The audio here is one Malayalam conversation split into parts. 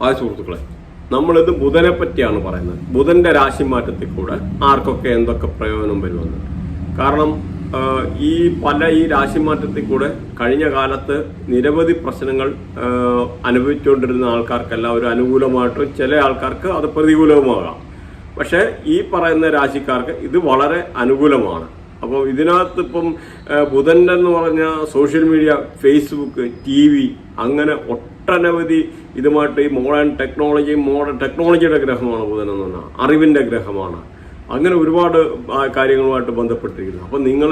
ഹായ് സുഹൃത്തുക്കളെ. നമ്മളിത് ബുധനെ പറ്റിയാണ് പറയുന്നത്. ബുധന്റെ രാശി മാറ്റത്തിൽ കൂടെ ആർക്കൊക്കെ എന്തൊക്കെ പ്രയോജനം വരുമെന്ന്. കാരണം ഈ പല ഈ രാശി മാറ്റത്തിൽ കൂടെ കഴിഞ്ഞ കാലത്ത് നിരവധി പ്രശ്നങ്ങൾ ആ, അനുഭവിച്ചുകൊണ്ടിരുന്ന ആൾക്കാർക്കെല്ലാം ഒരു അനുകൂലമായിട്ടും ചില ആൾക്കാർക്ക് അത് പ്രതികൂലവുമാകാം. പക്ഷേ ഈ പറയുന്ന രാശിക്കാർക്ക് ഇത് വളരെ അനുകൂലമാണ്. അപ്പോൾ ഇതിനകത്ത് ഇപ്പം ആ, ബുധന്റെ എന്ന് പറഞ്ഞ social media Facebook T V അങ്ങനെ ഒട്ടനവധി ഇതുമായിട്ട് ഈ മോഡേൺ ടെക്നോളജി മോഡേൺ ടെക്നോളജിയുടെ ഗ്രഹമാണ് ബുധൻ എന്ന് പറഞ്ഞാൽ. അറിവിന്റെ ഗ്രഹമാണ്. അങ്ങനെ ഒരുപാട് കാര്യങ്ങളുമായിട്ട് ബന്ധപ്പെട്ടിരിക്കുന്നു. അപ്പം നിങ്ങൾ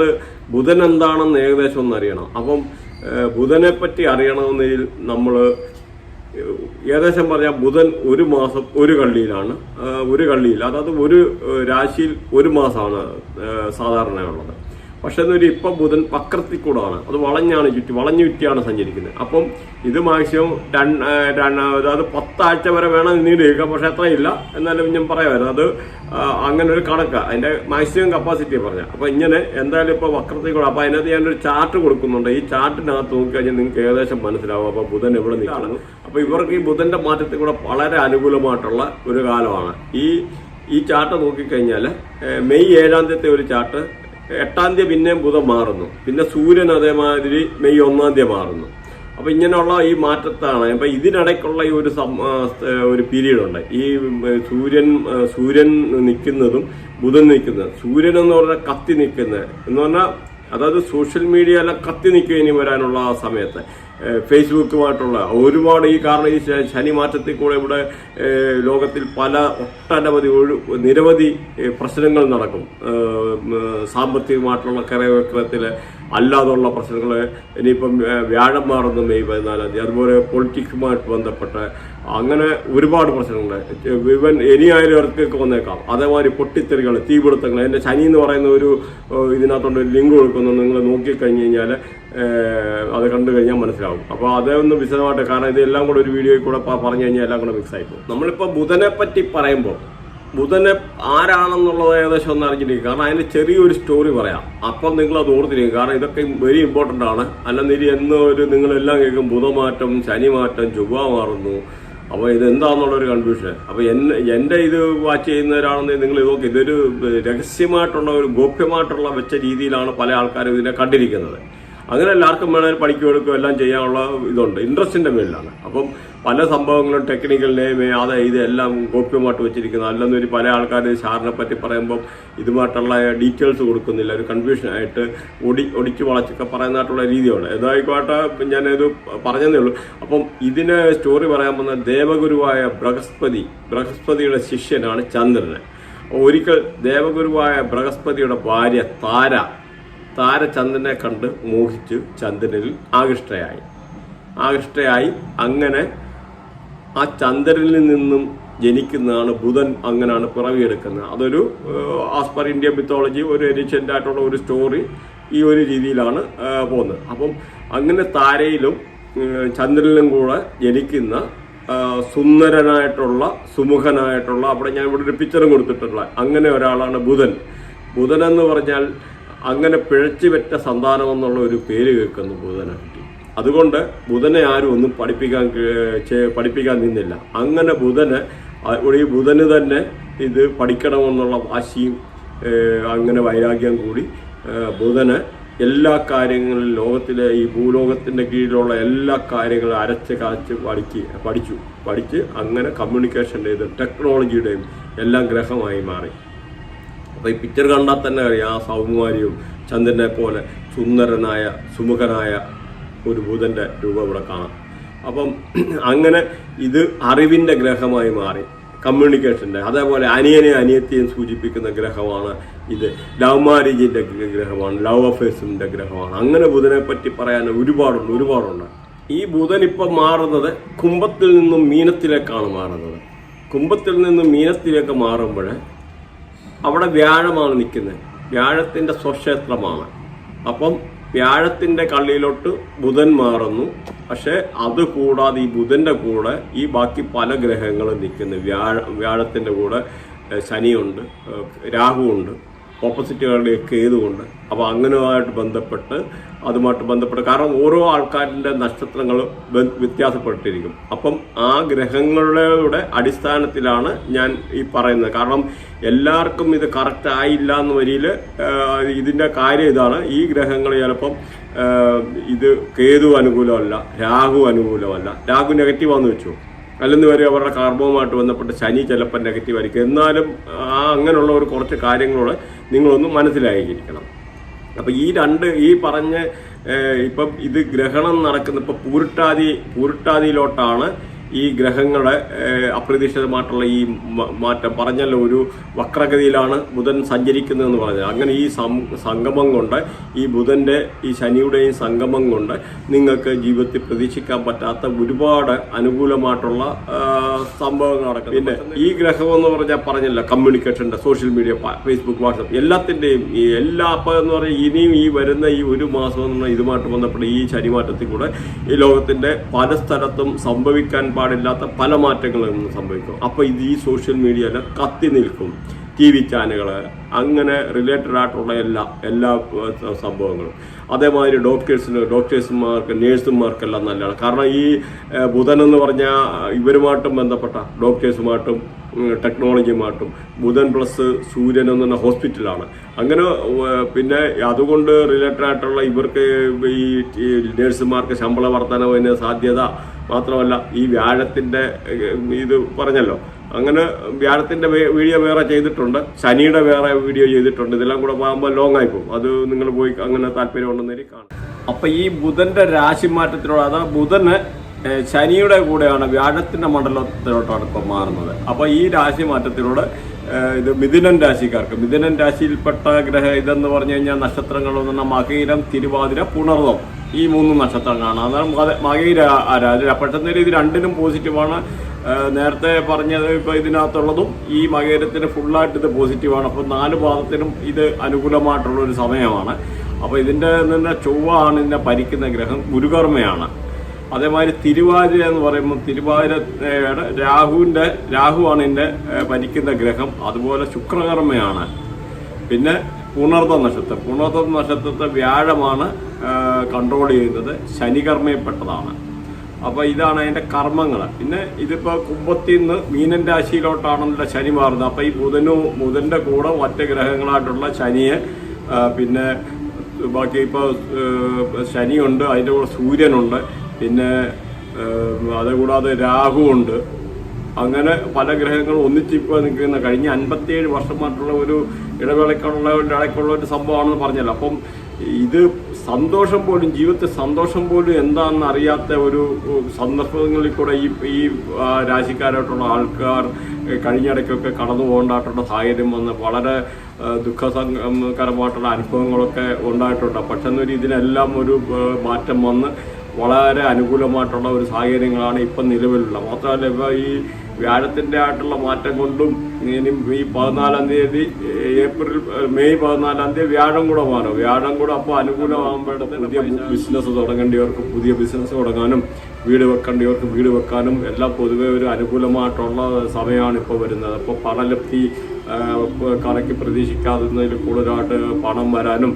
ബുധൻ എന്താണെന്ന് ഏകദേശം ഒന്ന് അറിയണം. അപ്പം ബുധനെ പറ്റി അറിയണമെന്നതിൽ നമ്മൾ ഏകദേശം പറഞ്ഞാൽ ബുധൻ ഒരു മാസം ഒരു കള്ളിയിലാണ്. ഒരു കള്ളിയിൽ അതായത് ഒരു രാശിയിൽ ഒരു മാസമാണ് സാധാരണയുള്ളത്. പക്ഷെ എന്നൊരു ഇപ്പം ബുധൻ വക്രത്തിൽ കൂടാണ് അത് വളഞ്ഞാണ് ചുറ്റി വളഞ്ഞു ചുറ്റിയാണ് സഞ്ചരിക്കുന്നത്. അപ്പം ഇത് മാക്സിമം രണ്ട് അതായത് പത്താഴ്ച വരെ വേണം നീണ്ടിരിക്കുക പക്ഷെ അത്രയില്ല. എന്നാലും ഞാൻ പറയാമായിരുന്നു അത് അങ്ങനെ ഒരു കണക്കാണ് അതിന്റെ മാക്സിമം കപ്പാസിറ്റി പറഞ്ഞ. അപ്പൊ ഇങ്ങനെ എന്തായാലും ഇപ്പൊ വക്രത്തിൽ കൂടെ അപ്പൊ അതിനകത്ത് ഞാനൊരു ചാർട്ട് കൊടുക്കുന്നുണ്ട്. ഈ ചാർട്ടിനകത്ത് നോക്കിക്കഴിഞ്ഞാൽ നിങ്ങൾക്ക് ഏകദേശം മനസ്സിലാവും. അപ്പൊ ബുധൻ എവിടെ നിൽക്കുന്നു. അപ്പൊ ഇവർക്ക് ഈ ബുധന്റെ മാറ്റത്തിൽ കൂടെ വളരെ അനുകൂലമായിട്ടുള്ള ഒരു കാലമാണ്. ഈ ഈ ചാർട്ട് നോക്കിക്കഴിഞ്ഞാൽ മെയ് ഏഴാം തീയതി ഒരു ചാർട്ട് എട്ടാം തീയതി പിന്നെയും ബുധൻ മാറുന്നു. പിന്നെ സൂര്യൻ അതേമാതിരി മെയ് ഒന്നാം തീയതി മാറുന്നു. അപ്പൊ ഇങ്ങനെയുള്ള ഈ മാറ്റത്താണ്. അപ്പൊ ഇതിനിടയ്ക്കുള്ള ഈ ഒരു ഒരു പീരീഡ് ഉണ്ട് ഈ സൂര്യൻ സൂര്യൻ നിൽക്കുന്നതും ബുധൻ നിൽക്കുന്നത് സൂര്യൻ എന്ന് പറഞ്ഞാൽ കത്തി നിൽക്കുന്നത് എന്ന് പറഞ്ഞാൽ അതായത് സോഷ്യൽ മീഡിയയിലെ കത്തി നിൽക്കുക ഇനി വരാനുള്ള ആ സമയത്ത്. ഫേസ്ബുക്കുമായിട്ടുള്ള ഒരുപാട് ഈ കാരണം ഈ ശനി മാറ്റത്തിൽ കൂടെ ഇവിടെ ലോകത്തിൽ പല ഒട്ടനവധി ഒഴു നിരവധി പ്രശ്നങ്ങൾ നടക്കും. സാമ്പത്തികമായിട്ടുള്ള കരവക്രത്തിൽ അല്ലാതുള്ള പ്രശ്നങ്ങൾ ഇനിയിപ്പം വ്യാഴം മാറുന്നു മെയ് പതിനാലാം തീയതി അതുപോലെ പൊളിറ്റിക്സുമായിട്ട് ബന്ധപ്പെട്ട് അങ്ങനെ ഒരുപാട് പ്രശ്നങ്ങൾ ഇവൻ ഇനിയായാലും ഇറക്കൊക്കെ വന്നേക്കാം. അതേമാതിരി പൊട്ടിത്തെറികൾ തീപിടുത്തങ്ങൾ എന്റെ ശനി എന്ന് പറയുന്ന ഒരു ഇതിനകത്തുള്ള ഒരു ലിങ്ക് കൊടുക്കുന്നു. നിങ്ങൾ നോക്കിക്കഴിഞ്ഞ് കഴിഞ്ഞാൽ അത് കണ്ടു കഴിഞ്ഞാൽ മനസ്സിലാവും. അപ്പോൾ അതൊന്ന് വിശദമായിട്ട് കാരണം ഇതെല്ലാം കൂടെ ഒരു വീഡിയോയിൽ കൂടെ പറഞ്ഞു കഴിഞ്ഞാൽ എല്ലാം കൂടെ മിക്സ് ആയിപ്പോകും നമ്മളിപ്പോൾ ബുധനെ പറ്റി പറയുമ്പോൾ ബുധനെ ആരാണെന്നുള്ളത് ഏകദേശം ഒന്ന് അറിഞ്ഞിരിക്കും. കാരണം അതിന് ചെറിയൊരു സ്റ്റോറി പറയാം. അപ്പം നിങ്ങൾ അത് ഓർത്തിരിക്കും. കാരണം ഇതൊക്കെ വെരി ഇമ്പോർട്ടന്റ് ആണ്. അല്ലെന്നിരി എന്നൊരു നിങ്ങളെല്ലാം കേൾക്കും. ബുധമാറ്റം ശനിമാറ്റം ചൊവ്വ മാറുന്നു. അപ്പോൾ ഇത് എന്താണെന്നുള്ളൊരു കൺഫ്യൂഷൻ അപ്പോൾ എന്നെ എന്റെ ഇത് വാച്ച് ചെയ്യുന്നവരാണെന്ന് നിങ്ങൾ നോക്കി. ഇതൊരു രഹസ്യമായിട്ടുള്ള ഒരു ഗോപ്യമായിട്ടുള്ള വെച്ച രീതിയിലാണ് പല ആൾക്കാരും ഇതിനെ കണ്ടിരിക്കുന്നത്. അങ്ങനെ എല്ലാവർക്കും വേണമെങ്കിൽ പണിക്ക് കൊടുക്കും എല്ലാം ചെയ്യാനുള്ള ഇതുണ്ട്. ഇൻട്രസ്റ്റിന്റെ മേലിലാണ്. അപ്പം പല സംഭവങ്ങളും ടെക്നിക്കൽ നെയിം അത് ഇത് എല്ലാം ഗോപ്യമായിട്ട് വെച്ചിരിക്കുന്നത് അല്ലെന്നൊരു പല ആൾക്കാർ സാറിനെ പറ്റി പറയുമ്പം ഇതുമായിട്ടുള്ള ഡീറ്റെയിൽസ് കൊടുക്കുന്നില്ല. ഒരു കൺഫ്യൂഷൻ ആയിട്ട് ഒടി ഒടിച്ച് വളച്ചൊക്കെ പറയുന്നതായിട്ടുള്ള രീതിയാണ്. ഏതായിക്കോട്ടെ ഞാനിത് പറഞ്ഞതേ ഉള്ളൂ. അപ്പം ഇതിന് സ്റ്റോറി പറയാൻ വന്ന ദേവഗുരുവായ ബൃഹസ്പതി ബൃഹസ്പതിയുടെ ശിഷ്യനാണ് ചന്ദ്രന്. ഒരിക്കൽ ദേവഗുരുവായ ബൃഹസ്പതിയുടെ ഭാര്യ താര താര ചന്ദ്രനെ കണ്ട് മോഹിച്ച് ചന്ദ്രനിൽ ആകൃഷ്ടയായി. ആകൃഷ്ടയായി അങ്ങനെ ആ ചന്ദ്രനിൽ നിന്നും ജനിക്കുന്നതാണ് ബുധൻ അങ്ങനെയാണ് പിറവിയെടുക്കുന്നത്. അതൊരു ആസ് പെർ ഇന്ത്യൻ മിത്തോളജി ഒരു എരിഷ്യന്റ് ആയിട്ടുള്ള ഒരു സ്റ്റോറി ഈ ഒരു രീതിയിലാണ് പോകുന്നത്. അപ്പം അങ്ങനെ താരയിലും ചന്ദ്രനിലും കൂടെ ജനിക്കുന്ന സുന്ദരനായിട്ടുള്ള സുമുഖനായിട്ടുള്ള അവിടെ ഞാൻ ഇവിടെ ഒരു പിക്ചറും കൊടുത്തിട്ടുള്ള അങ്ങനെ ഒരാളാണ് ബുധൻ. ബുധൻ എന്ന് പറഞ്ഞാൽ അങ്ങനെ പിഴച്ചു വെറ്റ സന്താനം എന്നുള്ള ഒരു പേര് കേൾക്കുന്നു ബുധനെ കിട്ടി അതുകൊണ്ട് ബുധനെ ആരും ഒന്നും പഠിപ്പിക്കാൻ പഠിപ്പിക്കാൻ നിന്നില്ല. അങ്ങനെ ബുധന് ഈ ബുധന് തന്നെ ഇത് പഠിക്കണമെന്നുള്ള വാശിയും അങ്ങനെ വൈരാഗ്യം കൂടി ബുധന് എല്ലാ കാര്യങ്ങളും ലോകത്തിലെ ഈ ഭൂലോകത്തിന്റെ കീഴിലുള്ള എല്ലാ കാര്യങ്ങളും അരച്ച് കാച്ച് പഠിക്ക് പഠിച്ചു. പഠിച്ച് അങ്ങനെ കമ്മ്യൂണിക്കേഷൻ ചെയ്ത് ടെക്നോളജിയുടെയും എല്ലാം ഗ്രഹമായി മാറി. അപ്പൊ ഈ പിക്ചർ കണ്ടാൽ തന്നെ അറിയാം ആ സൗകുമാരിയും ചന്ദ്രനെ പോലെ സുന്ദരനായ സുമുഖനായ ഒരു ബുധന്റെ രൂപം ഇവിടെ കാണാം. അപ്പം അങ്ങനെ ഇത് അറിവിന്റെ ഗ്രഹമായി മാറി കമ്മ്യൂണിക്കേഷന്റെ അതേപോലെ അനിയനെ അനിയത്തെയും സൂചിപ്പിക്കുന്ന ഗ്രഹമാണ് ഇത്. ലവ് മാരേജിന്റെ ഗ്രഹമാണ് ലവ് അഫേഴ്സിന്റെ ഗ്രഹമാണ്. അങ്ങനെ ബുധനെ പറ്റി പറയാൻ ഒരുപാടുണ്ട് ഒരുപാടുണ്ട്. ഈ ബുധൻ ഇപ്പം മാറുന്നത് കുംഭത്തിൽ നിന്നും മീനത്തിലേക്കാണ് മാറുന്നത്. കുംഭത്തിൽ നിന്നും മീനത്തിലേക്ക് മാറുമ്പോൾ അവിടെ വ്യാഴമാണ് നിൽക്കുന്നത്. വ്യാഴത്തിന്റെ സ്വക്ഷേത്രമാണ്. അപ്പം വ്യാഴത്തിന്റെ കള്ളിയിലോട്ട് ബുധൻ മാറുന്നു. പക്ഷേ അത് കൂടാതെ ഈ ബുധന്റെ കൂടെ ഈ ബാക്കി പല ഗ്രഹങ്ങളും നിൽക്കുന്നു. വ്യാഴ വ്യാഴത്തിന്റെ കൂടെ ശനിയുണ്ട് രാഹുണ്ട് ഓപ്പോസിറ്റുകളുടെ കേതുകൊണ്ട് അപ്പോൾ അങ്ങനെയുമായിട്ട് ബന്ധപ്പെട്ട് അതുമായിട്ട് ബന്ധപ്പെട്ട് കാരണം ഓരോ ആൾക്കാരിന്റെ നക്ഷത്രങ്ങൾ വ്യത്യാസപ്പെട്ടിരിക്കും. അപ്പം ആ ഗ്രഹങ്ങളുടെ അടിസ്ഥാനത്തിലാണ് ഞാൻ ഈ പറയുന്നത്. കാരണം എല്ലാവർക്കും ഇത് കറക്റ്റ് ആയില്ല എന്ന വരിയിൽ ഇതിന്റെ കാര്യം ഇതാണ്. ഈ ഗ്രഹങ്ങൾ ചിലപ്പം ഇത് കേതു അനുകൂലമല്ല രാഹു അനുകൂലമല്ല. രാഹു നെഗറ്റീവാന്ന് വെച്ചു. അല്ലെന്ന് വരെ അവരുടെ കാർബവുമായിട്ട് ബന്ധപ്പെട്ട് ശനി ചിലപ്പോൾ നെഗറ്റീവ് ആയിരിക്കും. എന്നാലും ആ അങ്ങനെയുള്ള ഒരു കുറച്ച് കാര്യങ്ങളോട് നിങ്ങളൊന്ന് മനസ്സിലായിരിക്കണം. അപ്പം ഈ രണ്ട് ഈ പറഞ്ഞ് ഇപ്പം ഇത് ഗ്രഹണം നടക്കുന്ന ഇപ്പം പൂരിട്ടാതി പൂരിട്ടാതിയിലോട്ടാണ് ഈ ഗ്രഹങ്ങളുടെ അപ്രതീക്ഷിതമായിട്ടുള്ള ഈ മാറ്റം പറഞ്ഞല്ലോ ഒരു വക്രഗതിയിലാണ് ബുധൻ സഞ്ചരിക്കുന്നതെന്ന് പറഞ്ഞത്. അങ്ങനെ ഈ സംഗമം കൊണ്ട് ഈ ബുധന്റെ ഈ ശനിയുടെയും സംഗമം കൊണ്ട് നിങ്ങൾക്ക് ജീവിതത്തിൽ പ്രതീക്ഷിക്കാൻ പറ്റാത്ത ഒരുപാട് അനുകൂലമായിട്ടുള്ള സംഭവങ്ങൾ നടക്കും പിന്നെ ഈ ഗ്രഹം എന്ന് പറഞ്ഞാൽ പറഞ്ഞല്ലോ കമ്മ്യൂണിക്കേഷന്റെ സോഷ്യൽ മീഡിയ ഫേസ്ബുക്ക് വാട്സപ്പ് എല്ലാത്തിന്റെയും ഈ എല്ലാ അപ്പം എന്ന് പറഞ്ഞാൽ ഇനിയും ഈ വരുന്ന ഈ ഒരു മാസം എന്ന് ഇതുമായിട്ട് ബന്ധപ്പെട്ട ഈ ശനിമാറ്റത്തിൽ കൂടെ ഈ ലോകത്തിന്റെ പല സ്ഥലത്തും സംഭവിക്കാൻ പാടില്ലാത്ത പല മാറ്റങ്ങളും സംഭവിക്കും. അപ്പോൾ ഇത് ഈ സോഷ്യൽ മീഡിയയിൽ കത്തി നിൽക്കും. ടി വി ചാനലുകൾ അങ്ങനെ റിലേറ്റഡ് ആയിട്ടുള്ള എല്ലാ എല്ലാ സംഭവങ്ങളും. അതേമാതിരി ഡോക്ടേഴ്സിന് ഡോക്ടേഴ്സുമാർക്ക് നേഴ്സുമാർക്കെല്ലാം നല്ലതാണ്. കാരണം ഈ ബുധൻ എന്ന് പറഞ്ഞാൽ ഇവരുമായിട്ടും ബന്ധപ്പെട്ട ഡോക്ടേഴ്സുമായിട്ടും ടെക്നോളജിയുമായിട്ടും ബുധൻ പ്ലസ് സൂര്യൻ എന്ന് പറഞ്ഞ ഹോസ്പിറ്റലാണ് അങ്ങനെ പിന്നെ അതുകൊണ്ട് റിലേറ്റഡ് ആയിട്ടുള്ള ഇവർക്ക് ഈ നേഴ്സുമാർക്ക് ശമ്പള വർധനവിന് സാധ്യത മാത്രമല്ല ഈ വ്യാഴത്തിന്റെ ഇത് പറഞ്ഞല്ലോ. അങ്ങനെ വ്യാഴത്തിന്റെ വീഡിയോ വേറെ ചെയ്തിട്ടുണ്ട്. ശനിയുടെ വേറെ വീഡിയോ ചെയ്തിട്ടുണ്ട്. ഇതെല്ലാം കൂടെ പോകുമ്പോൾ ലോങ് ആയി പോകും. അത് നിങ്ങൾ പോയി അങ്ങനെ താല്പര്യമുണ്ടെന്നേരി കാണും. അപ്പൊ ഈ ബുധന്റെ രാശി മാറ്റത്തിലൂടെ അതാ ബുധന് ശനിയുടെ കൂടെയാണ് വ്യാഴത്തിന്റെ മണ്ഡലത്തിലോട്ടാണ് ഇപ്പോൾ മാറുന്നത്. അപ്പോൾ ഈ രാശി മാറ്റത്തിലൂടെ ഇത് മിഥുനൻ രാശിക്കാർക്ക് മിഥുനൻ രാശിയിൽപ്പെട്ട ഗ്രഹ ഇതെന്ന് പറഞ്ഞു കഴിഞ്ഞാൽ നക്ഷത്രങ്ങൾ എന്ന് പറഞ്ഞാൽ മകയിരം തിരുവാതിര പുണർവം ഈ മൂന്ന് നക്ഷത്രങ്ങളാണ്. അതാണ് മക- മകയിര ആരാധന പെട്ടെന്ന് ഇത് രണ്ടിനും പോസിറ്റീവാണ്. നേരത്തെ പറഞ്ഞത് ഇപ്പൊ ഇതിനകത്തുള്ളതും ഈ മകേരത്തിന് ഫുള്ളായിട്ട് ഇത് പോസിറ്റീവാണ്. അപ്പോൾ നാല് ഭാഗത്തിനും ഇത് അനുകൂലമായിട്ടുള്ള ഒരു സമയമാണ്. അപ്പോൾ ഇതിന്റെ തന്നെ ചൊവ്വ ആണ് ഇതിനെ ഭരിക്കുന്ന ഗ്രഹം ഗുരുകർമ്മയാണ്. അതേമാതിരി തിരുവാതിര എന്ന് പറയുമ്പോൾ തിരുവാതിരയുടെ രാഹുവിന്റെ രാഹുവാണ് ഇതിന്റെ ഏഹ്, ഭരിക്കുന്ന ഗ്രഹം. അതുപോലെ ശുക്രകർമ്മയാണ്. പിന്നെ പുണർത്ത നക്ഷത്രം. പുണർത്ത നക്ഷത്രത്തെ വ്യാഴമാണ്. കൺട്രോൾ ചെയ്യുന്നത് ശനികർമ്മയിൽപ്പെട്ടതാണ്. അപ്പോൾ ഇതാണ് അതിന്റെ കർമ്മങ്ങൾ പിന്നെ ഇതിപ്പോൾ കുംഭത്തിൽ നിന്ന് മീനൻ രാശിയിലോട്ടാണല്ലോ ശനി മാറുന്നത്. അപ്പോൾ ഈ ബുധനു ബുധന്റെ കൂടെ മറ്റ് ഗ്രഹങ്ങളായിട്ടുള്ള ശനിയെ പിന്നെ ബാക്കി ഇപ്പോൾ ശനിയുണ്ട് അതിന്റെ കൂടെ സൂര്യനുണ്ട് പിന്നെ അതുകൂടാതെ രാഹുവുണ്ട്. അങ്ങനെ പല ഗ്രഹങ്ങളും ഒന്നിച്ചിപ്പോൾ നിൽക്കുന്ന കഴിഞ്ഞ അൻപത്തിയേഴ് വർഷമായിട്ടുള്ള ഒരു ഇടവേളയ്ക്കുള്ള ഇടയ്ക്കുള്ള ഒരു സംഭവമാണെന്ന് പറഞ്ഞല്ലോ. അപ്പം ഇത് സന്തോഷം പോലും ജീവിതത്തിൽ സന്തോഷം പോലും എന്താണെന്ന് അറിയാത്ത ഒരു സന്ദർഭങ്ങളിൽ കൂടെ ഈ ഈ രാശിക്കാരായിട്ടുള്ള ആൾക്കാർ കഴിഞ്ഞിടയ്ക്കൊക്കെ കടന്നു പോകേണ്ടായിട്ടുള്ള സാഹചര്യം വന്ന് വളരെ ദുഃഖകരമായിട്ടുള്ള അനുഭവങ്ങളൊക്കെ ഉണ്ടായിട്ടുണ്ട്. പക്ഷെ എന്നൊരു ഇതിനെല്ലാം ഒരു മാറ്റം വന്ന് വളരെ അനുകൂലമായിട്ടുള്ള ഒരു സാഹചര്യങ്ങളാണ് ഇപ്പം നിലവിലുള്ളത്. മാത്രമല്ല ഇപ്പോൾ ഈ വ്യാഴത്തിന്റെ ആയിട്ടുള്ള മാറ്റം കൊണ്ടും ഇനി ഈ പതിനാലാം തീയതി ഏപ്രിൽ മെയ് പതിനാലാം തീയതി വ്യാഴം കൂടെ മാറും. വ്യാഴം കൂടെ അപ്പോൾ അനുകൂലമാകുമ്പോഴത്തേന് പുതിയ ബിസിനസ് തുടങ്ങേണ്ടവർക്ക് പുതിയ ബിസിനസ് തുടങ്ങാനും വീട് വെക്കേണ്ടവർക്ക് വീട് വെക്കാനും എല്ലാം പൊതുവെ ഒരു അനുകൂലമായിട്ടുള്ള സമയമാണ് ഇപ്പോൾ വരുന്നത്. അപ്പോൾ പണലബ്ധി കണക്ക് പ്രതീക്ഷിക്കാതിരുന്നതിൽ കൂടുതലായിട്ട് പണം വരാനും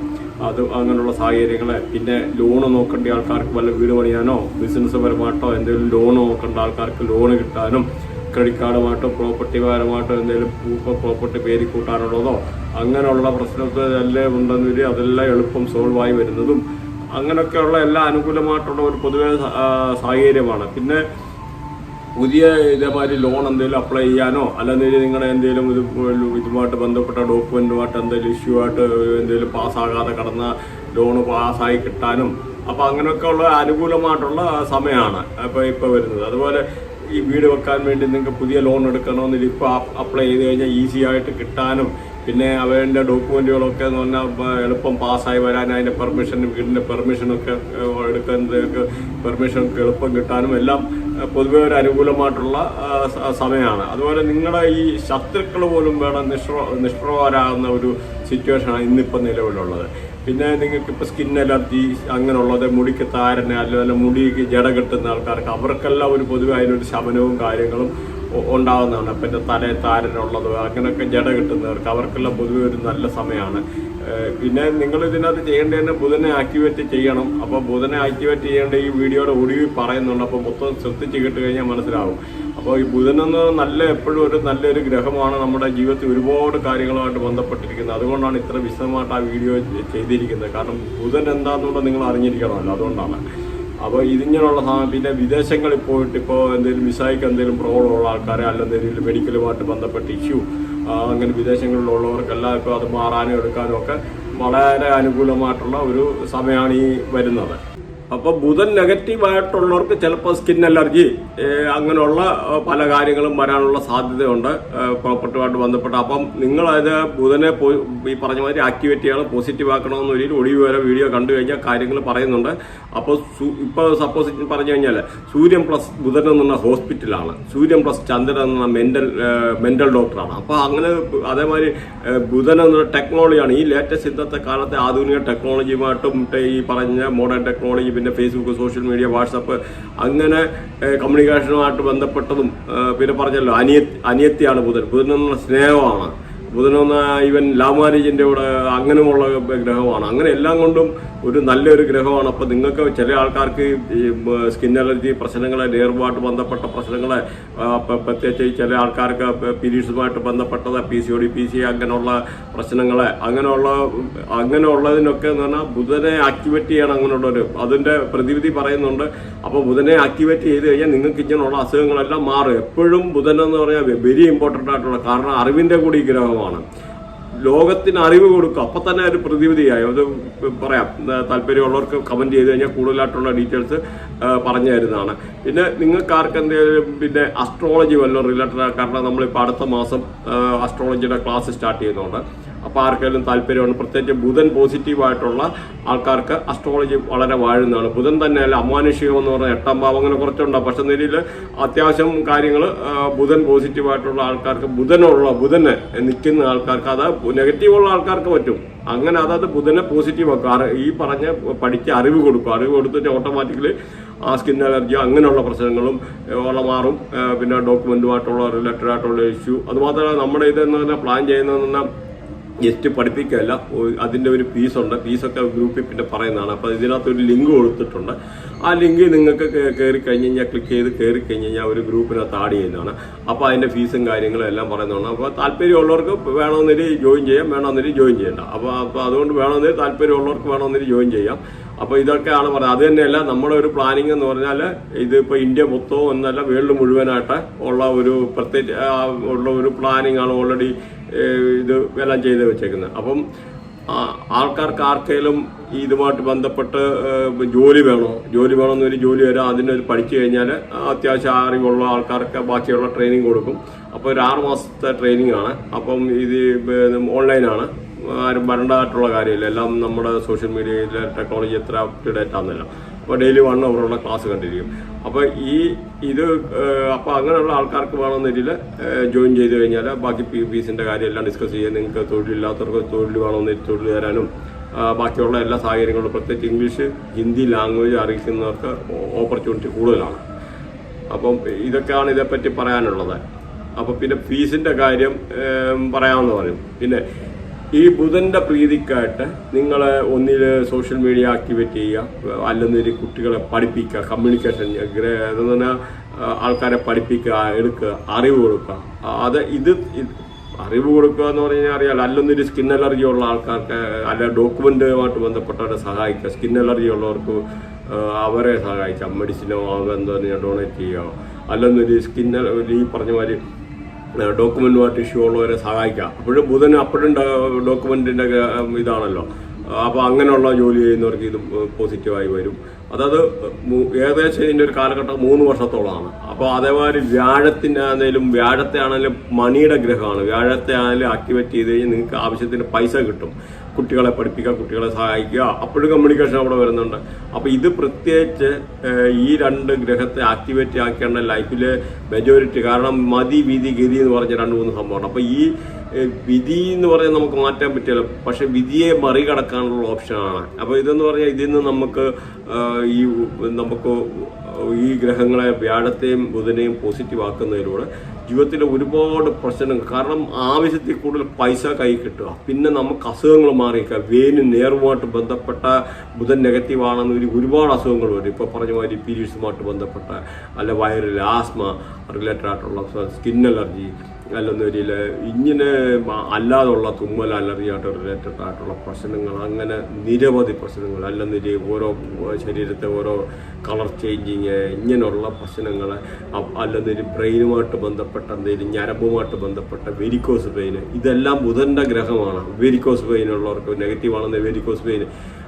അത് അങ്ങനെയുള്ള സാഹചര്യങ്ങൾ പിന്നെ ലോണ് നോക്കേണ്ട ആൾക്കാർക്ക് വല്ല വീട് പണിയാനോ ബിസിനസ് പരമായിട്ടോ എന്തെങ്കിലും ലോൺ നോക്കേണ്ട ആൾക്കാർക്ക് ലോണ് കിട്ടാനും ക്രെഡിറ്റ് കാർഡുമായിട്ടോ പ്രോപ്പർട്ടി പരമായിട്ടോ എന്തെങ്കിലും പ്രോപ്പർട്ടി പേര് കൂട്ടാനുള്ളതോ അങ്ങനെയുള്ള പ്രശ്നത്തിലെല്ലാം ഉണ്ടെന്ന് വരും അതെല്ലാം എളുപ്പം സോൾവായി വരുന്നതും അങ്ങനെയൊക്കെയുള്ള എല്ലാ അനുകൂലമായിട്ടുള്ള ഒരു പൊതുവെ സാഹചര്യമാണ്. പിന്നെ പുതിയ ഇതേമാതിരി ലോൺ എന്തെങ്കിലും അപ്ലൈ ചെയ്യാനോ അല്ലെന്നുണ്ടെങ്കിൽ നിങ്ങളുടെ എന്തെങ്കിലും ഇത് ഇതുമായിട്ട് ബന്ധപ്പെട്ട ഡോക്യുമെന്റുമായിട്ട് എന്തെങ്കിലും ഇഷ്യൂ ആയിട്ട് എന്തെങ്കിലും പാസ്സാകാതെ കടന്ന ലോൺ പാസ്സായി കിട്ടാനും അപ്പോൾ അങ്ങനെയൊക്കെ ഉള്ള അനുകൂലമായിട്ടുള്ള സമയമാണ് അപ്പോൾ ഇപ്പോൾ വരുന്നത്. അതുപോലെ ഈ വീട് വെക്കാൻ വേണ്ടി നിങ്ങൾക്ക് പുതിയ ലോൺ എടുക്കണമെന്നില്ല. ഇപ്പോൾ അപ്ലൈ ചെയ്ത് കഴിഞ്ഞാൽ ഈസി ആയിട്ട് കിട്ടാനും. പിന്നെ അവരുടെ ഡോക്യുമെന്റുകളൊക്കെ എന്ന് പറഞ്ഞാൽ എളുപ്പം പാസ്സായി വരാൻ അതിന്റെ പെർമിഷൻ വീടിന്റെ പെർമിഷനൊക്കെ എടുക്കുന്നതൊക്കെ പെർമിഷനൊക്കെ എളുപ്പം കിട്ടാനും എല്ലാം പൊതുവെ ഒരു അനുകൂലമായിട്ടുള്ള സമയമാണ്. അതുപോലെ നിങ്ങളുടെ ഈ ശത്രുക്കൾ പോലും വേണം നിഷ്പ്ര നിഷ്പ്രഭരാകുന്ന ഒരു സിറ്റുവേഷനാണ് ഇന്നിപ്പോൾ നിലവിലുള്ളത്. പിന്നെ നിങ്ങൾക്ക് ഇപ്പോൾ സ്കിൻ അലർജി അങ്ങനെയുള്ളത് മുടിക്ക് താരന് അല്ലെങ്കിൽ മുടിക്ക് ജട കെട്ടുന്ന ആൾക്കാർക്ക് അവർക്കെല്ലാം ഒരു പൊതുവെ അതിനൊരു ശമനവും കാര്യങ്ങളും ഉണ്ടാകുന്നതാണ് അപ്പം എന്റെ തലയിൽ താരനുള്ളത് അങ്ങനെയൊക്കെ ജട കിട്ടുന്നവർക്ക് അവർക്കെല്ലാം പൊതുവെ ഒരു നല്ല സമയമാണ് പിന്നെ നിങ്ങൾ ഇതിനകത്ത് ചെയ്യേണ്ടത് ബുധനെ ആക്ടിവേറ്റ് ചെയ്യണം. അപ്പോൾ ബുധനെ ആക്ടിവേറ്റ് ചെയ്യേണ്ട ഈ വീഡിയോയുടെ ഒടുവിൽ പറയുന്നുണ്ട്. അപ്പോൾ മൊത്തം ശ്രദ്ധിച്ച് കേട്ട് കഴിഞ്ഞാൽ മനസ്സിലാവും. അപ്പോൾ ഈ ബുധൻ എന്ന നല്ല എപ്പോഴും ഒരു നല്ലൊരു ഗ്രഹമാണ് നമ്മുടെ ജീവിതത്തിൽ ഒരുപാട് കാര്യങ്ങളുമായിട്ട് ബന്ധപ്പെട്ടിരിക്കുന്നത്. അതുകൊണ്ടാണ് ഇത്ര വിശദമായിട്ട് ആ വീഡിയോ ചെയ്തിരിക്കുന്നത്. കാരണം ബുധൻ എന്താണെന്നുള്ളത് നിങ്ങൾ അറിഞ്ഞിരിക്കണമല്ലോ അതുകൊണ്ടാണ്. അപ്പോൾ ഇതിങ്ങനെയുള്ള സാധനം പിന്നെ വിദേശങ്ങളിൽ പോയിട്ട് ഇപ്പോൾ എന്തെങ്കിലും വിസയ്ക്ക് എന്തെങ്കിലും പ്രോബ്ലം ഉള്ള ആൾക്കാരെ അല്ലെന്തെങ്കിലും മെഡിക്കലുമായിട്ട് ബന്ധപ്പെട്ട ഇഷ്യൂ അങ്ങനെ വിദേശങ്ങളിലുള്ളവർക്കെല്ലാം ഇപ്പോൾ അത് മാറാനും എടുക്കാനും ഒക്കെ വളരെ അനുകൂലമായിട്ടുള്ള ഒരു സമയമാണ് ഈ വരുന്നത്. അപ്പോൾ ബുധൻ നെഗറ്റീവായിട്ടുള്ളവർക്ക് ചിലപ്പോൾ സ്കിൻ അലർജി അങ്ങനെയുള്ള പല കാര്യങ്ങളും വരാനുള്ള സാധ്യതയുണ്ട് പ്രോപ്പർട്ടിയുമായിട്ട് ബന്ധപ്പെട്ട്. അപ്പം നിങ്ങളത് ബുധനെ ഈ പറഞ്ഞ മാതിരി ആക്ടിവേറ്റ് ചെയ്യണം പോസിറ്റീവ് ആക്കണമെന്ന് ഒരു ഒഴിവ് വരെ വീഡിയോ കണ്ടു കഴിഞ്ഞാൽ കാര്യങ്ങൾ പറയുന്നുണ്ട്. അപ്പോൾ ഇപ്പോൾ സപ്പോസ് പറഞ്ഞു കഴിഞ്ഞാൽ സൂര്യൻ പ്ലസ് ബുധൻ എന്ന ഹോസ്പിറ്റലാണ് സൂര്യൻ പ്ലസ് ചന്ദ്രൻ എന്ന മെന്റൽ മെന്റൽ ഡോക്ടറാണ് അപ്പോൾ അങ്ങനെ അതേമാതിരി ബുധൻ എന്നൊരു ടെക്നോളജിയാണ് ഈ ലേറ്റസ്റ്റ് ഇന്നത്തെ കാലത്തെ ആധുനിക ടെക്നോളജിയുമായിട്ടും ഈ പറഞ്ഞ മോഡേൺ ടെക്നോളജി പിന്നെ ഫേസ്ബുക്ക് സോഷ്യൽ മീഡിയ വാട്സപ്പ് അങ്ങനെ കമ്മ്യൂണിക്കേഷനുമായിട്ട് ബന്ധപ്പെട്ടതും പിന്നെ പറഞ്ഞല്ലോ അനിയ അനിയത്തിയാണ് ബുധൻ. ബുധൻ സ്നേഹമാണ്. ബുധനെന്ന ഈവൻ മാരേജിന്റെ കൂടെ അങ്ങനെയുള്ള ഗ്രഹമാണ്. അങ്ങനെ എല്ലാം കൊണ്ടും ഒരു നല്ലൊരു ഗ്രഹമാണ്. അപ്പോൾ നിങ്ങൾക്ക് ചില ആൾക്കാർക്ക് സ്കിൻ അലർജി പ്രശ്നങ്ങൾ നേർവുമായിട്ട് ബന്ധപ്പെട്ട പ്രശ്നങ്ങൾ പ്രത്യേകിച്ച് ചില ആൾക്കാർക്ക് പീരീഡ്സുമായിട്ട് ബന്ധപ്പെട്ടത് P C O D P C അങ്ങനെയുള്ള പ്രശ്നങ്ങൾ അങ്ങനെയുള്ള അങ്ങനെയുള്ളതിനൊക്കെ എന്ന് പറഞ്ഞാൽ ബുധനെ ആക്ടിവേറ്റ് ചെയ്യണം അങ്ങനെയുള്ളൊരു അതിന്റെ പ്രതിവിധി പറയുന്നുണ്ട്. അപ്പോൾ ബുധനെ ആക്ടിവേറ്റ് ചെയ്ത് കഴിഞ്ഞാൽ നിങ്ങൾക്ക് ഇങ്ങനെയുള്ള അസുഖങ്ങളെല്ലാം മാറും. എപ്പോഴും ബുധൻ എന്ന് പറഞ്ഞാൽ വെരി ഇമ്പോർട്ടന്റ് ആയിട്ടുള്ള കാരണം അറിവിന്റെ കൂടി ഗ്രഹമാണ്. ലോകത്തിന് അറിവ് കൊടുക്കുക. അപ്പൊ തന്നെ ഒരു പ്രതിവിധിയായി. അത് പറയാം. താല്പര്യമുള്ളവർക്ക് കമന്റ് ചെയ്ത് കഴിഞ്ഞാൽ കൂടുതലായിട്ടുള്ള ഡീറ്റെയിൽസ് പറഞ്ഞു തരുന്നതാണ്. പിന്നെ നിങ്ങൾക്ക് ആർക്കെന്തെങ്കിലും പിന്നെ അസ്ട്രോളജി വല്ലതും റിലേറ്റഡ് കാരണം നമ്മളിപ്പോൾ അടുത്ത മാസം അസ്ട്രോളജിയുടെ ക്ലാസ് സ്റ്റാർട്ട് ചെയ്യുന്നുണ്ട്. അപ്പോൾ ആർക്കെങ്കിലും താല്പര്യമാണ് പ്രത്യേകിച്ച് ബുധൻ പോസിറ്റീവ് ആയിട്ടുള്ള ആൾക്കാർക്ക് അസ്ട്രോളജി വളരെ വാഴുന്നതാണ്. ബുധൻ തന്നെയല്ല അമാനുഷികം എന്ന് പറഞ്ഞാൽ എട്ടാം ഭാവം അങ്ങനെ കുറച്ചുണ്ട്. പക്ഷെ നിലയിൽ അത്യാവശ്യം കാര്യങ്ങൾ ബുധൻ പോസിറ്റീവ് ആയിട്ടുള്ള ആൾക്കാർക്ക് ബുധനുള്ള ബുധന് നിൽക്കുന്ന ആൾക്കാർക്ക് അത് നെഗറ്റീവുള്ള ആൾക്കാർക്ക് പറ്റും. അങ്ങനെ അതായത് ബുധനെ പോസിറ്റീവ് ആക്കും. ഈ പറഞ്ഞ പഠിച്ച് അറിവ് കൊടുക്കും. അറിവ് കൊടുത്തിട്ട് ഓട്ടോമാറ്റിക്കലി ആ സ്കിൻ അലർജി അങ്ങനെയുള്ള പ്രശ്നങ്ങളും ഉള്ള മാറും. പിന്നെ ഡോക്യുമെന്റുമായിട്ടുള്ള റിലേറ്റഡ് ആയിട്ടുള്ള ഇഷ്യൂ അതുമാത്രമല്ല നമ്മുടെ എന്ന് പറഞ്ഞാൽ പ്ലാൻ ചെയ്യുന്നതെന്ന് പറഞ്ഞാൽ ജസ്റ്റ് പഠിപ്പിക്കുകയല്ല. അതിന്റെ ഒരു ഫീസുണ്ട് ഫീസൊക്കെ ഗ്രൂപ്പിൽ പിന്നെ പറയുന്നതാണ്. അപ്പോൾ ഇതിനകത്ത് ഒരു ലിങ്ക് കൊടുത്തിട്ടുണ്ട്. ആ ലിങ്ക് നിങ്ങൾക്ക് കയറി കഴിഞ്ഞ് കഴിഞ്ഞാൽ ക്ലിക്ക് ചെയ്ത് കയറി കഴിഞ്ഞ് കഴിഞ്ഞാൽ ഒരു ഗ്രൂപ്പിനകത്ത് ആഡ് ചെയ്യുന്നതാണ്. അപ്പോൾ അതിന്റെ ഫീസും കാര്യങ്ങളും എല്ലാം പറയുന്നതാണ്. അപ്പോൾ താല്പര്യമുള്ളവർക്ക് വേണമെന്നില്ല ജോയിൻ ചെയ്യാം. വേണമെന്നില്ല ജോയിൻ ചെയ്യണ്ട. അപ്പോൾ അപ്പോൾ അതുകൊണ്ട് വേണമെന്നില്ല താല്പര്യമുള്ളവർക്ക് വേണമെന്നില്ല ജോയിൻ ചെയ്യാം. അപ്പോൾ ഇതൊക്കെയാണ് പറയുന്നത്. അത് തന്നെയല്ല നമ്മുടെ ഒരു പ്ലാനിങ് എന്ന് പറഞ്ഞാൽ ഇതിപ്പോൾ ഇന്ത്യ മൊത്തവും എന്നല്ല വേൾഡ് മുഴുവനായിട്ട് ഉള്ള ഒരു പ്രത്യേക ഉള്ള ഒരു പ്ലാനിങ് ആണ്. ഓൾറെഡി ഇത് എല്ലാം ചെയ്ത് വെച്ചേക്കുന്നത്. അപ്പം ആൾക്കാർക്ക് ആർക്കെങ്കിലും ഇതുമായിട്ട് ബന്ധപ്പെട്ട് ജോലി വേണോ? ജോലി വേണമെന്നൊരു ജോലി വരാം അതിനൊരു പഠിച്ചു കഴിഞ്ഞാൽ അത്യാവശ്യം അറിവുള്ള ആൾക്കാർക്ക് ബാക്കിയുള്ള ട്രെയിനിങ് കൊടുക്കും. അപ്പോൾ ഒരു ആറ് മാസത്തെ ട്രെയിനിങ് ആണ്. അപ്പം ഇത് ഓൺലൈനാണ് ആരും വരേണ്ടതായിട്ടുള്ള കാര്യമില്ല. എല്ലാം നമ്മുടെ സോഷ്യൽ മീഡിയയിലെ ടെക്നോളജി എത്ര അപ് ടു ആണെന്നില്ല. അപ്പോൾ ഡെയിലി വൺ അവറുള്ള ക്ലാസ് കണ്ടിരിക്കും. അപ്പോൾ ഈ ഇത് അപ്പോൾ അങ്ങനെയുള്ള ആൾക്കാർക്ക് വേണമെന്ന രീതിയിൽ ജോയിൻ ചെയ്ത് കഴിഞ്ഞാൽ ബാക്കി പി ഫീസിന്റെ കാര്യം എല്ലാം ഡിസ്കസ് ചെയ്യാൻ നിങ്ങൾക്ക് തൊഴിലില്ലാത്തവർക്ക് തൊഴിൽ വേണമെന്ന് തൊഴിൽ തരാനും ബാക്കിയുള്ള എല്ലാ സാഹചര്യങ്ങളും പ്രത്യേകിച്ച് ഇംഗ്ലീഷ് ഹിന്ദി ലാംഗ്വേജ് അറിയിക്കുന്നവർക്ക് ഓപ്പർച്യൂണിറ്റി കൂടുതലാണ്. അപ്പം ഇതൊക്കെയാണ് ഇതേപ്പറ്റി പറയാനുള്ളത്. അപ്പോൾ പിന്നെ ഫീസിന്റെ കാര്യം പറയാമെന്ന് പറയും പിന്നെ ഈ ബുധന്റെ പ്രീതിക്കായിട്ട് നിങ്ങൾ ഒന്നിൽ സോഷ്യൽ മീഡിയ ആക്ടിവേറ്റ് ചെയ്യുക അല്ലെന്നൊരു കുട്ടികളെ പഠിപ്പിക്കുക കമ്മ്യൂണിക്കേഷൻ ആൾക്കാരെ പഠിപ്പിക്കുക എടുക്കുക അറിവ് കൊടുക്കുക. അത് ഇത് അറിവ് കൊടുക്കുക എന്ന് പറഞ്ഞു കഴിഞ്ഞാൽ അല്ലൊന്നൊരു സ്കിൻ അലർജി ഉള്ള ആൾക്കാർക്ക് അല്ല ഡോക്യുമെന്റുമായിട്ട് ബന്ധപ്പെട്ടവരെ സഹായിക്കുക. സ്കിൻ അലർജി ഉള്ളവർക്ക് അവരെ സഹായിക്കാം മെഡിസിനോ എന്താ ഡൊണേറ്റ് ചെയ്യുക. അല്ലെന്നൊരു സ്കിൻ ഈ പറഞ്ഞ മാതിരി ഡോക്യുമെന്റുമായിട്ട് ഇഷ്യൂ ഉള്ളവരെ സഹായിക്കാം. അപ്പോഴും ബുധന് അപ്പോഴും ഡോക്യുമെന്റിന്റെ ഇതാണല്ലോ. അപ്പോൾ അങ്ങനെയുള്ള ജോലി ചെയ്യുന്നവർക്ക് ഇത് പോസിറ്റീവായി വരും. അതായത് ഏകദേശം ഇതിന്റെ ഒരു കാലഘട്ടം മൂന്ന് വർഷത്തോളമാണ്. അപ്പോൾ അതേമാതിരി വ്യാഴത്തിന്റെ ആണെങ്കിലും വ്യാഴത്തെ ആണെങ്കിലും മണിയുടെ ഗ്രഹമാണ്. വ്യാഴത്തെ ആണെങ്കിലും ആക്ടിവേറ്റ് ചെയ്ത് കഴിഞ്ഞാൽ നിങ്ങൾക്ക് ആവശ്യത്തിന് പൈസ കിട്ടും. കുട്ടികളെ പഠിപ്പിക്കുക കുട്ടികളെ സഹായിക്കുക. അപ്പോഴും കമ്മ്യൂണിക്കേഷൻ അവിടെ വരുന്നുണ്ട്. അപ്പോൾ ഇത് പ്രത്യേകിച്ച് ഈ രണ്ട് ഗ്രഹത്തെ ആക്ടിവേറ്റ് ആക്കേണ്ട ലൈഫിലെ മെജോറിറ്റി കാരണം മതി വിധി ഗതി എന്ന് പറഞ്ഞ രണ്ട് മൂന്ന് സംഭവമാണ്. അപ്പോൾ ഈ വിധി എന്ന് പറഞ്ഞാൽ നമുക്ക് മാറ്റാൻ പറ്റില്ല. പക്ഷെ വിധിയെ മറികടക്കാനുള്ള ഓപ്ഷനാണ് അപ്പോൾ ഇതെന്ന് പറഞ്ഞാൽ ഇതിൽ നിന്ന് നമുക്ക് ഈ നമുക്ക് ഈ ഗ്രഹങ്ങളെ വ്യാഴത്തെയും ബുധനെയും പോസിറ്റീവ് ആക്കുന്നതിലൂടെ ജീവിതത്തിലെ ഒരുപാട് പ്രശ്നങ്ങൾ. കാരണം ആവശ്യത്തിൽ കൂടുതൽ പൈസ കൈ കിട്ടുക. പിന്നെ നമുക്ക് അസുഖങ്ങൾ മാറിയിരിക്കുക വേന് നേർവുമായിട്ട് ബന്ധപ്പെട്ട ബുധൻ നെഗറ്റീവ് ആണെന്ന് ഒരു ഒരുപാട് അസുഖങ്ങൾ വരും. ഇപ്പോൾ പറഞ്ഞ മാതിരി പീരീഡ്സുമായിട്ട് ബന്ധപ്പെട്ട അല്ല വയറിൽ ആസ്മ റിലേറ്റഡ് ആയിട്ടുള്ള സ്കിൻ അലർജി അല്ലെന്നൊരിൽ ഇങ്ങനെ അല്ലാതുള്ള തുമ്മൽ അലർജി ആയിട്ട് റിലേറ്റഡ് ആയിട്ടുള്ള പ്രശ്നങ്ങൾ അങ്ങനെ നിരവധി പ്രശ്നങ്ങൾ അല്ലെന്നൊരു ഓരോ ശരീരത്തെ ഓരോ കളർ ചേഞ്ചിങ് ഇങ്ങനെയുള്ള പ്രശ്നങ്ങൾ അല്ലെന്നൊരു ബ്രെയിനുമായിട്ട് ബന്ധപ്പെട്ട എന്തെങ്കിലും ഞരമ്പുമായിട്ട് ബന്ധപ്പെട്ട വെരിക്കോസ് പെയിന് ഇതെല്ലാം ബുധന്റെ ഗ്രഹമാണ്. വെരിക്കോസ് പെയിൻ ഉള്ളവർക്ക് നെഗറ്റീവ് ആണെന്ന് വെരിക്കോസ് പെയിൻ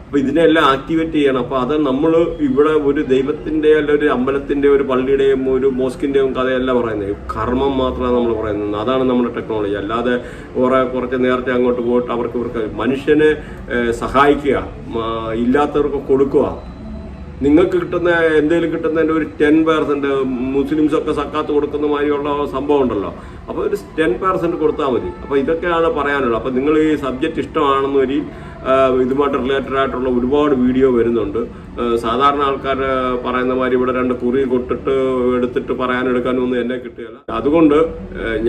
അപ്പൊ ഇതിനെല്ലാം ആക്ടിവേറ്റ് ചെയ്യണം. അപ്പൊ അത് നമ്മൾ ഇവിടെ ഒരു ദൈവത്തിന്റെ അല്ല ഒരു അമ്പലത്തിന്റെ ഒരു പള്ളിയുടെയും ഒരു മോസ്കിന്റെയും കഥയല്ല പറയുന്നത്. കർമ്മം മാത്രമാണ് നമ്മൾ പറയുന്നത്. അതാണ് നമ്മുടെ ടെക്നോളജി അല്ലാതെ കുറെ കുറച്ച് നേരത്തെ അങ്ങോട്ട് പോയിട്ട് അവർക്ക് ഇവർക്ക് മനുഷ്യനെ സഹായിക്കുക ഇല്ലാത്തവർക്ക് കൊടുക്കുക. നിങ്ങൾക്ക് കിട്ടുന്ന എന്തെങ്കിലും കിട്ടുന്നതിന്റെ ഒരു ടെൻ മുസ്ലിംസ് ഒക്കെ സക്കാത്ത് കൊടുക്കുന്ന മാതിരിയുള്ള സംഭവം ഉണ്ടല്ലോ. അപ്പോൾ ഒരു ടെൻ പെർസെന്റ് കൊടുത്താൽ മതി. അപ്പോൾ ഇതൊക്കെയാണ് പറയാനുള്ളത്. അപ്പോൾ നിങ്ങൾ ഈ സബ്ജക്റ്റ് ഇഷ്ടമാണെന്ന് വരി ഇതുമായിട്ട് റിലേറ്റഡ് ആയിട്ടുള്ള ഒരുപാട് വീഡിയോ വരുന്നുണ്ട്. സാധാരണ ആൾക്കാർ പറയുന്ന മാതിരി ഇവിടെ രണ്ട് കുറി കൊട്ടിട്ട് എടുത്തിട്ട് പറയാനെടുക്കാനൊന്നും എന്നെ കിട്ടുകയില്ല അതുകൊണ്ട്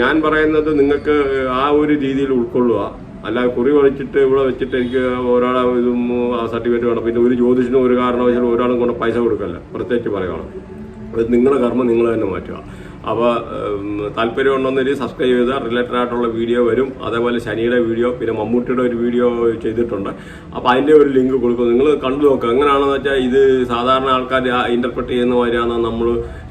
ഞാൻ പറയുന്നത് നിങ്ങൾക്ക് ആ ഒരു രീതിയിൽ ഉൾക്കൊള്ളുക. അല്ല കുറി വലിച്ചിട്ട് ഇവിടെ വെച്ചിട്ട് എനിക്ക് ഒരാളെ ഇതും ആ സർട്ടിഫിക്കറ്റ് വേണം. പിന്നെ ഒരു ജ്യോതിഷനും ഒരു കാരണവശാലും ഒരാളും കൊണ്ട് പൈസ കൊടുക്കല്ല. പ്രത്യേകിച്ച് പറയുകയാണ്. അത് നിങ്ങളുടെ കർമ്മം നിങ്ങൾ തന്നെ മാറ്റുക. അപ്പോൾ താല്പര്യം ഉണ്ടെന്നൊരു സബ്സ്ക്രൈബ് ചെയ്താൽ റിലേറ്റഡ് ആയിട്ടുള്ള വീഡിയോ വരും. അതേപോലെ ശനിയുടെ വീഡിയോ പിന്നെ മമ്മൂട്ടിയുടെ ഒരു വീഡിയോ ചെയ്തിട്ടുണ്ട്. അപ്പോൾ അതിന്റെ ഒരു ലിങ്ക് കൊടുക്കും. നിങ്ങൾ കണ്ടു നോക്കുക. എങ്ങനെയാണെന്ന് വെച്ചാൽ ഇത് സാധാരണ ആൾക്കാർ ഇന്റർപ്രറ്റ് ചെയ്യുന്ന മാതിരിയാണ് നമ്മൾ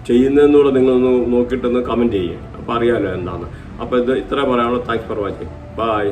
ചെയ്യുന്നതെന്നുകൂടെ നിങ്ങളൊന്ന് നോക്കിയിട്ടൊന്ന് കമന്റ് ചെയ്യുക അപ്പോൾ അറിയാമല്ലോ എന്താണ് അപ്പോൾ ഇത് ഇത്ര പറയാനുള്ളൂ. Thanks for watching bye